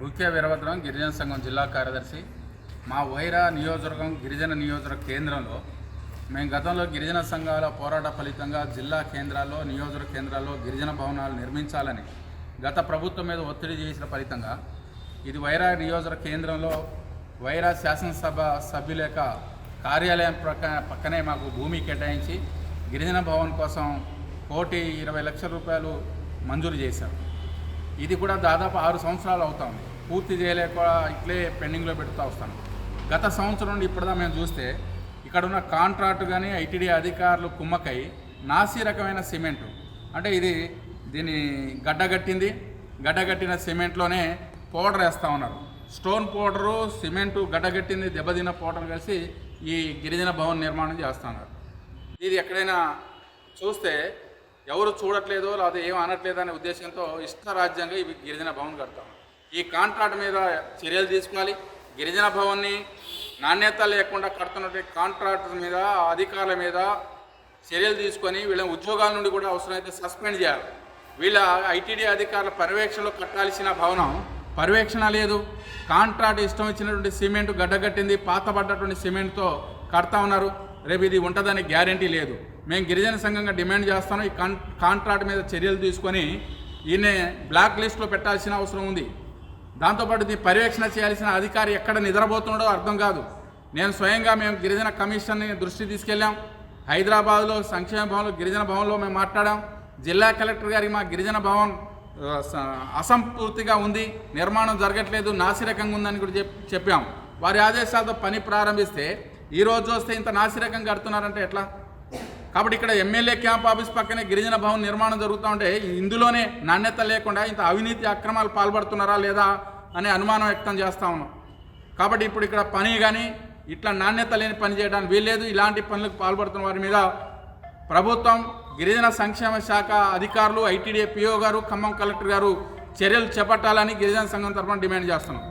బుక్య వీరభద్రం గిరిజన సంఘం జిల్లా కార్యదర్శి మా వైరా నియోజకవర్గం గిరిజన నియోజకవర్గ కేంద్రంలో మేము గతంలో గిరిజన సంఘాల పోరాట ఫలితంగా జిల్లా కేంద్రాల్లో నియోజకవర్గ కేంద్రాల్లో గిరిజన భవనాలు నిర్మించాలని గత ప్రభుత్వం మీద ఒత్తిడి చేసిన ఫలితంగా ఇది వైరా నియోజకవర్గ కేంద్రంలో వైరా శాసనసభ సభ్యుల యొక్క కార్యాలయం ప్రక పక్కనే మాకు భూమి కేటాయించి గిరిజన భవన్ కోసం కోటి ఇరవై లక్షల రూపాయలు మంజూరు చేశారు. ఇది కూడా దాదాపు ఆరు సంవత్సరాలు అవుతుంది. పూర్తి చేయలేక ఇట్లే పెండింగ్లో పెడుతూ వస్తాను. గత సంవత్సరం నుండి ఇప్పటిదా మేము చూస్తే ఇక్కడ ఉన్న కాంట్రాక్ట్ కానీ ఐటీడీ అధికారులు కుమ్మకై నాసి రకమైన సిమెంటు. అంటే ఇది దీన్ని గడ్డగట్టింది గడ్డగట్టిన సిమెంట్లోనే పౌడర్ వేస్తూ ఉన్నారు. స్టోన్ పౌడరు సిమెంటు గడ్డగట్టింది దెబ్బతిన్న పౌడర్ కలిసి ఈ గిరిజన భవన్ నిర్మాణం చేస్తున్నారు ఇది ఎక్కడైనా చూస్తే ఎవరు చూడట్లేదో లేదా ఏం అనట్లేదు అనే ఉద్దేశంతో ఇష్టరాజ్యంగా ఇవి గిరిజన భవన్ కడతాం. ఈ కాంట్రాక్ట్ మీద చర్యలు తీసుకోవాలి. గిరిజన భవన్ని నాణ్యత లేకుండా కడుతున్నటువంటి కాంట్రాక్టర్ మీద అధికారుల మీద చర్యలు తీసుకొని వీళ్ళ ఉద్యోగాల నుండి కూడా అవసరమైతే సస్పెండ్ చేయాలి. వీళ్ళ ఐటీడీ అధికారుల పర్యవేక్షణలో కట్టాల్సిన భవనం పర్యవేక్షణ లేదు. కాంట్రాక్ట్ ఇష్టం ఇచ్చినటువంటి సిమెంట్ గడ్డగట్టింది పాతబడ్డటువంటి సిమెంట్తో కడతా ఉన్నారు. రేపు ఇది ఉంటుందని గ్యారంటీ లేదు. మేము గిరిజన సంఘంగా డిమాండ్ చేస్తాను. ఈ కాన్ కాంట్రాక్ట్ మీద చర్యలు తీసుకొని ఈయన బ్లాక్ లిస్ట్లో పెట్టాల్సిన అవసరం ఉంది. దాంతోపాటు దీన్ని పర్యవేక్షణ చేయాల్సిన అధికారి ఎక్కడ నిద్రపోతున్నాడో అర్థం కాదు. నేను స్వయంగా మేము గిరిజన కమిషన్ని దృష్టి తీసుకెళ్ళాం. హైదరాబాద్లో సంక్షేమ భవన్లో గిరిజన భవన్లో మేము మాట్లాడాం. జిల్లా కలెక్టర్ గారికి మా గిరిజన భవన్ అసంపూర్తిగా ఉంది. నిర్మాణం జరగట్లేదు. నాసిరకంగా ఉందని కూడా చెప్ చెప్పాం. వారి ఆదేశాలతో పని ప్రారంభిస్తే ఈ రోజు వస్తే ఇంత నాసిరకం కడుతున్నారంటే ఎట్లా? కాబట్టి ఇక్కడ ఎమ్మెల్యే క్యాంప్ ఆఫీస్ పక్కనే గిరిజన భవన్ నిర్మాణం జరుగుతూ ఉంటే ఇందులోనే నాణ్యత లేకుండా ఇంత అవినీతి అక్రమాలు పాల్పడుతున్నారా లేదా అనే అనుమానం వ్యక్తం చేస్తా ఉన్నాం. కాబట్టి ఇప్పుడు ఇక్కడ పని కానీ ఇట్లా నాణ్యత లేని పని చేయడానికి వీల్లేదు. ఇలాంటి పనులకు పాల్పడుతున్న వారి మీద ప్రభుత్వం గిరిజన సంక్షేమ శాఖ అధికారులు ఐటీడీ పిఓ గారు ఖమ్మం కలెక్టర్ గారు చర్యలు చేపట్టాలని గిరిజన సంఘం తరఫున డిమాండ్ చేస్తున్నాం.